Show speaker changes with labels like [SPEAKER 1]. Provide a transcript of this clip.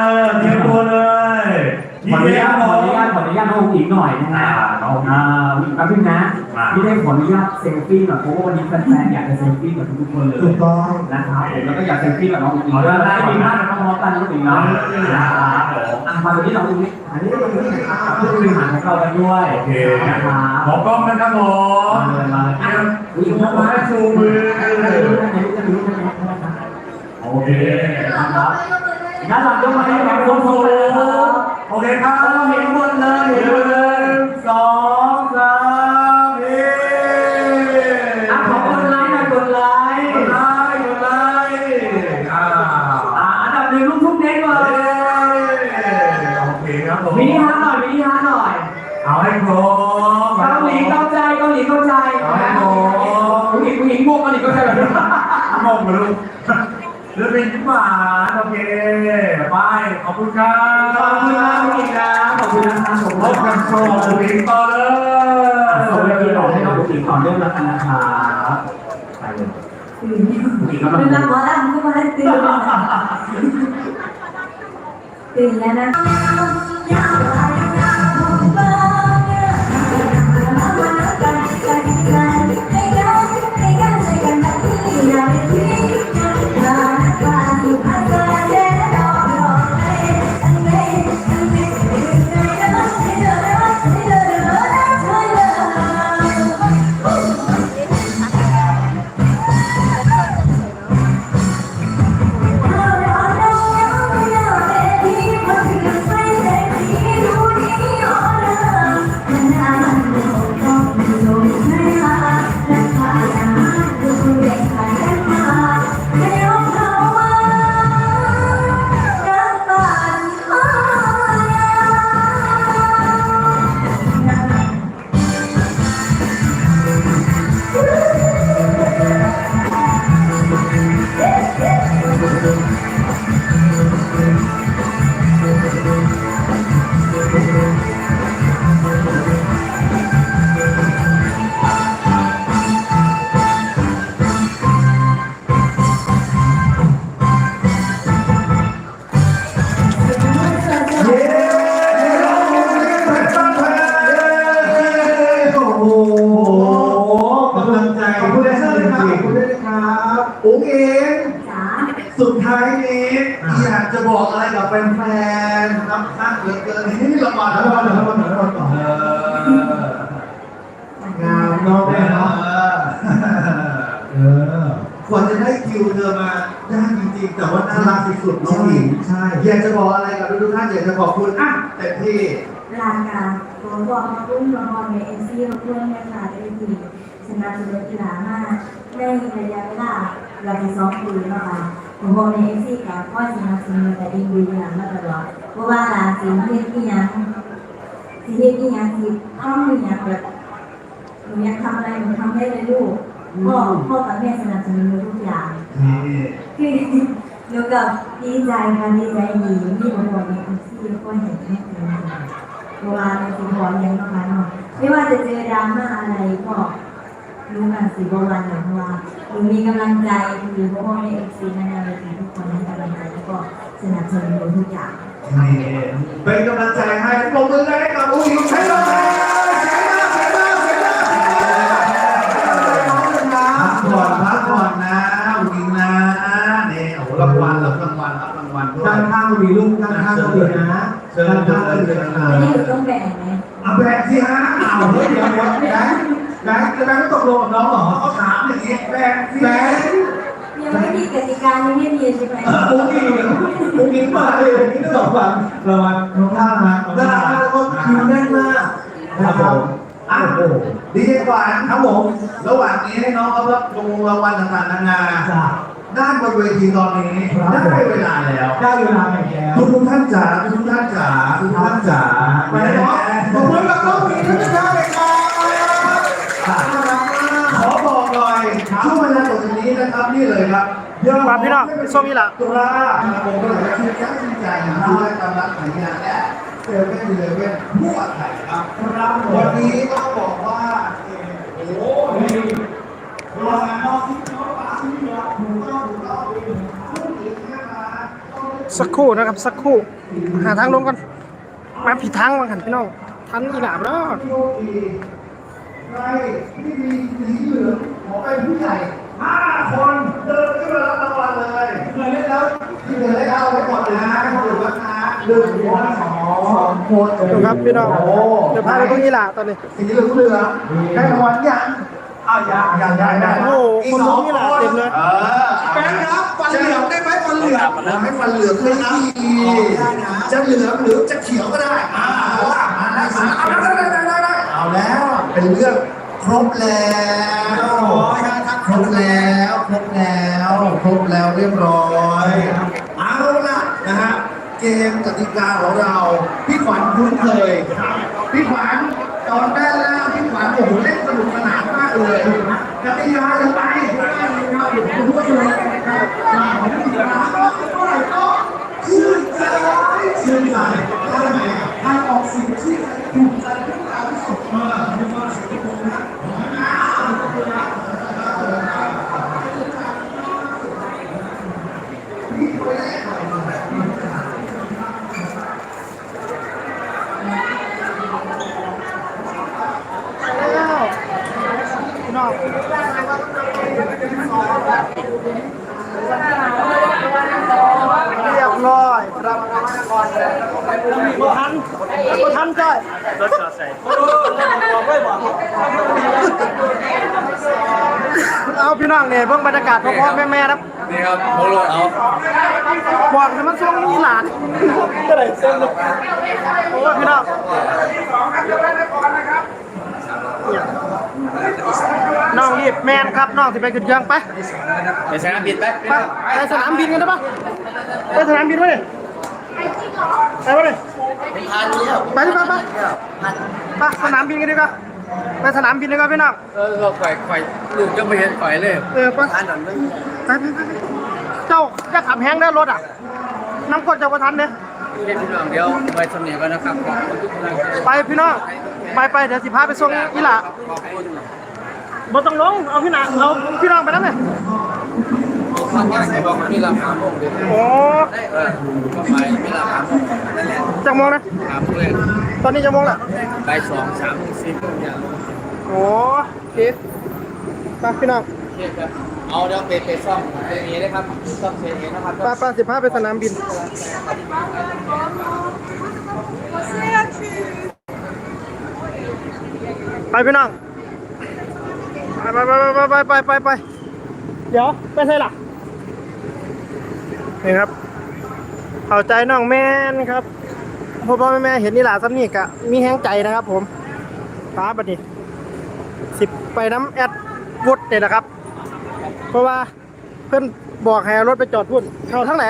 [SPEAKER 1] นะเออเตรียมตัวเลย
[SPEAKER 2] ขออนุญาตขออนุญาต
[SPEAKER 1] ต
[SPEAKER 2] ขออนุญาตน้องอุ๋งอิงหน่อยนะฮะ
[SPEAKER 1] อ่าน้องอุ๋งอิ๋ง
[SPEAKER 2] อ่าแป๊บนึงนะ
[SPEAKER 1] มา
[SPEAKER 2] ที่ได้ขออนุญาตเซลฟี่หน่อยเพราะว่าวันนี้แฟนๆอยากจะเซลฟี่กับทุกๆคนเลย
[SPEAKER 3] ถูกต้อง
[SPEAKER 2] นะครับผมแล้วก็อยากเซลฟี่กับน้องอุ๋งอิงด้วยได้ดีมากนะครับพร้อมกันน้องอุ๋งอิงเนาะนะครับผมอะมาตรงนี้น้องอุ๋งอิงอันนี้ก็เป็นเรื่องของผู้บริหารของเรากันด้วย
[SPEAKER 1] โอเค
[SPEAKER 2] นะครับ
[SPEAKER 1] หมอกล้องนะครับผม
[SPEAKER 2] มาเลยมาเลย
[SPEAKER 1] เตรียม
[SPEAKER 2] อุ๋งอิง
[SPEAKER 1] ชูไม้ชูมือโอเค
[SPEAKER 2] นะครับ ด้านหลังยกมาให้กับคนโสดนะครับ
[SPEAKER 1] โอเคครับ
[SPEAKER 2] เห็นหมดเลย
[SPEAKER 1] ห
[SPEAKER 2] เห็นหมดเลย
[SPEAKER 1] นึ่งสองสามเฮ้
[SPEAKER 2] อะขอกดไลค์น่อยกดไลค์
[SPEAKER 1] กดไลค์กดไลค์อ่า
[SPEAKER 2] อะอันดับหนึ่งลูกทุ่งเด็กเลย
[SPEAKER 1] โอเคครับผม
[SPEAKER 2] มินิฮาร์หน่อยมินิฮาร์หน่อย
[SPEAKER 1] เอาให้ครบ
[SPEAKER 2] เกาหลีเข้าใจเกาหลีเข้าใจ
[SPEAKER 1] เอาให้ครบ
[SPEAKER 2] ผู้หญิงผู้หญิงบวกเกาหลีเข้าใจแบบนี้
[SPEAKER 1] งงมาลู กเรื่องเป็นยิ้มหวานโอเคไปขอบคุณครับ
[SPEAKER 2] ขอบคุณมากจริงนะขอบคุณนะครับขอบคุณนะค
[SPEAKER 1] กั
[SPEAKER 2] รั
[SPEAKER 1] น
[SPEAKER 2] บ
[SPEAKER 1] โชว์สวิงต่อเลย
[SPEAKER 2] ส่งเวทีต่อให้กับผู้หญิงต่อเนื่องแล้วกันนะครับไปเลย
[SPEAKER 4] ตื่น
[SPEAKER 2] ผู้หญิงกำลัง
[SPEAKER 4] เป็นนักหมอลำก็มาได้ตื่นตื่นแล้วนะ
[SPEAKER 3] อุ๋งเอง
[SPEAKER 4] จ๋า
[SPEAKER 3] สุดท้ายนี้อยากจะบอกอะไรกับแฟนๆครับข้างเหลือเกินนี่ละครละครละครละครต่อ
[SPEAKER 1] เอองา
[SPEAKER 3] มเน้องแม่เนาะเออกว่าจะได้คิวเธอมาได้จริงๆแต่ว่าน่ารักสุดๆน้องหญิงใช่อยากจะบอกอะไรกับทุกๆท่านอยากจะขอบคุณอะเต็มที่
[SPEAKER 4] รายการผมบอกมาปุ้มละครในเอ็นซีเราเพื่อนนะคะได้ดีสนับสนุนกีฬามาก ได้ระยะเวลาเราไปซ้อมปีนะคะผมบอกในเอ็นซีกับพ่อสนับสนุนแต่ดีดีงานมาตลอดเพราะว่าหลานสิ่งที่ที่ยังสิ่งที่ยังที่ทำที่ยังแบบหนูอยากทำอะไรหนูทำได้เลยลูกพ่อพ่อกับแม่สนับสนุนทุกอย่างคือหนูกับดีใจค่ะดีใจดีที่ผมบอกในคุณซี่ก็เห็นแม่เป็นเพราะวลาในสิ่งของยังประมาณนั้นไม่ว่าจะเจอดราม่าอะไรก็ รู้กันสิบวันอย่างว่าหนูมีกำลังใจคือพราะว่าในเอฟซีนั่นเองทุกคนให้กำลังใจแล้วก็สนับสนุนหนูทุกอย่าง
[SPEAKER 3] นี่เป็นกำลังใจให้ปรบมือให้กับอุ้งอิงใช้ลยใช้มาใช้มาใช้มากพักผ่อนพักผ่อนนะอุ้งอิงนะนี่โอ้รางวัลรับรางวัลรับรางวัลด้วย
[SPEAKER 5] ข้างข้างมีลูกข้างข้างก็มีนะด้า
[SPEAKER 3] น
[SPEAKER 5] ข้างก็มีนะ
[SPEAKER 4] ไม่ได้ต้องแบ่งไหม
[SPEAKER 3] เอาแบกสิฮะเอาเฮ้ยเดี๋ยวเดี๋ยว แบกแบกจะแบกไม่ตกลงกับน้องเหรอเขาถามอย่างนี้แบกสิแบก
[SPEAKER 4] ยังไม่มีกติกายังไม่มีใช่ไหม
[SPEAKER 3] อุ้งอิงอุ้งอิงมาเลยอุ้งอิงสองฝั่ง
[SPEAKER 5] ระวังน้องท่านะน้อง
[SPEAKER 3] น่า
[SPEAKER 5] ท่า
[SPEAKER 3] รักมากแล้วก็คิวแน่นมาก
[SPEAKER 5] ครับผม
[SPEAKER 3] อะ
[SPEAKER 5] โอ้โห
[SPEAKER 3] ดีเจกว่าครับผมระหว่างนี้ให้น้องเขารับรางวัลต่างๆนานา
[SPEAKER 5] จ้า
[SPEAKER 3] ด้านบนเวทีตอนนี้
[SPEAKER 5] ครับผม
[SPEAKER 3] ได้เวลาแล้ว
[SPEAKER 5] ได้เวลาอีกแล้ว
[SPEAKER 3] ทุกทุกๆท่านจ๋าทุกทุกๆท่านจ๋าทุกท่านจ๋าไปเนาะขอบคุณกับน้องหมีทุกท่านเลยครับน่ารักมากขอบอกหน่อยช่วงเวลาต่อจาก นี้นะครับนี่เลยครับเดี๋ยว
[SPEAKER 6] มาพี่น้องช่วงนี้ล่ะ
[SPEAKER 3] ตุลาผมก็เลยชื่อจ้าชื่นใจนะครับด้วยกำลังขายงานและเซเว่นเลเว่นทั่วไทยครับครับวันนี้ต้องบอกว่าโอ้โหรางานนอกที่น้องฟ้าที่เราถูกต้องถูกต้องผู้หญิงแค่มาต้อง
[SPEAKER 6] สักครู่นะครับสักครู่หาทางลงก่อนมาผิดทางมากันพี่น้องทันอีหลาบแล้ว
[SPEAKER 3] ใครที่มีสีเหลืองขอเป็นผู้ใหญ่ ห้าคนเดินขึ้นมารับรางวัลเลยเคยเล่นแล้วที่เหลือได้เอาไว้ก่อนนะให้คนอื่นวัดนะหนึ่งคนสองคน
[SPEAKER 6] ดูครับพี่น้องเดี๋ยวพาไปเบิ่งอีหลาตอนนี้
[SPEAKER 3] สีเหลืองเหลืองได้รางวัลยังอ้าวยังยังได้ได้
[SPEAKER 6] โอ้โหคนรู้อีหลาเต็มเลย
[SPEAKER 3] เออแบงค์ครับฟันเหลืองได้ไหมฟันเหลืองให้ฟันเหลืองเลยนะจะเหลืองหรือจะเขียวก็ได้อ่ามาได้สิเอาได้ได้ได้ได้เอาแล้วเป็นเรื่อง ครบแล้วครบแล้วครบแล้วครบแล้วเรียบร้อยเอาละนะฮะเกมกติกาของเรา พี่ขวัญคุ้นเคยพี่ขวัญตอนแรกแล้วพี่ขวัญโอ้โหเล่นสนุกสนานมากเลยกติกาจะไปเราอยู่ทุกคนนะครับของพี่ขวัญก็ก็ชื่นใจชื่นใจทำไมทางออกสิ่งที่ถูกใจทุกการที่สุดเออมีความสุขทุกคนนะ
[SPEAKER 6] แล้วพี่น้องเรียบร้อยครับ บ่ทันบ่ทันจ้อยเอาพี่น้องเนี่ยเบิ่งบรรยากาศพ่อๆแม่ๆครับ
[SPEAKER 2] นี่ครับโมโลเอา
[SPEAKER 6] บอกให้มันส่งอีหลานก็ได้เส้นเลยโอ้ยพี่น้องน้องรีบแมนครับน้องสิไปขึ้นเครื่องไป
[SPEAKER 2] ไปสนามบินไป
[SPEAKER 6] ไปไปสนามบินกันได้ปะไปสนามบินไปเลย ไปไปเลยไปดีกว่าไปไปสนามบินกันดีกว่าไปสนามบินดีกว่าพี่น้อง
[SPEAKER 2] เออเราข่อยข่อยลูกจะไม่เห็นข่อยเลย
[SPEAKER 6] เออไป
[SPEAKER 2] อันนั้น
[SPEAKER 6] ไปไปไปเจ้าจะขับแห้งได้รถอะน้ำกดจะประทันเนี่ย
[SPEAKER 2] เด็กพี่น้องเดียวไปสำเนียงกันนะครับ
[SPEAKER 6] ไปพี่น้องไปไปเดี๋ยวสิพาไปส่งอีหล่า
[SPEAKER 2] ขอบคุณ
[SPEAKER 6] บ่ต้องลงเอาพี่นาเอาพี่น้องไปนั่นเลย
[SPEAKER 2] ขอบคุณบอกมีราคาโมงเดียว
[SPEAKER 6] โอ้
[SPEAKER 2] เออก็ไปมีราคาโมงนั่นแหละ
[SPEAKER 6] จังโมงนะ
[SPEAKER 2] ถามเลย
[SPEAKER 6] ตอนนี้จังโมงละ
[SPEAKER 2] ไปสองสามสี่อย่าง
[SPEAKER 6] โอ้โอเคไปพี่น้อง
[SPEAKER 2] เทียบกันเอาเดี๋ยวไปไปซ่อมเซนีนะครับซ่อมเซนีนะครับ
[SPEAKER 6] ไปไปสิพาไปสนามบินไปพี่น้องไปไปไปไปไปไปไปเดี๋ยวไปใช่ล่ะ นี่ครับเข้าใจน้องแม่นครับพ่อพ่อแม่แม่เห็นนี่หลาซ้ำนี่กะมีแห้งใจนะครับ ผมป้าบัดนี้สิบไปน้ำแอดวุฒเนี่ยนะครับ เพราะว่าเพื่อนบอกให้เอารถไปจอดพุ่นเข้าทั้งไหน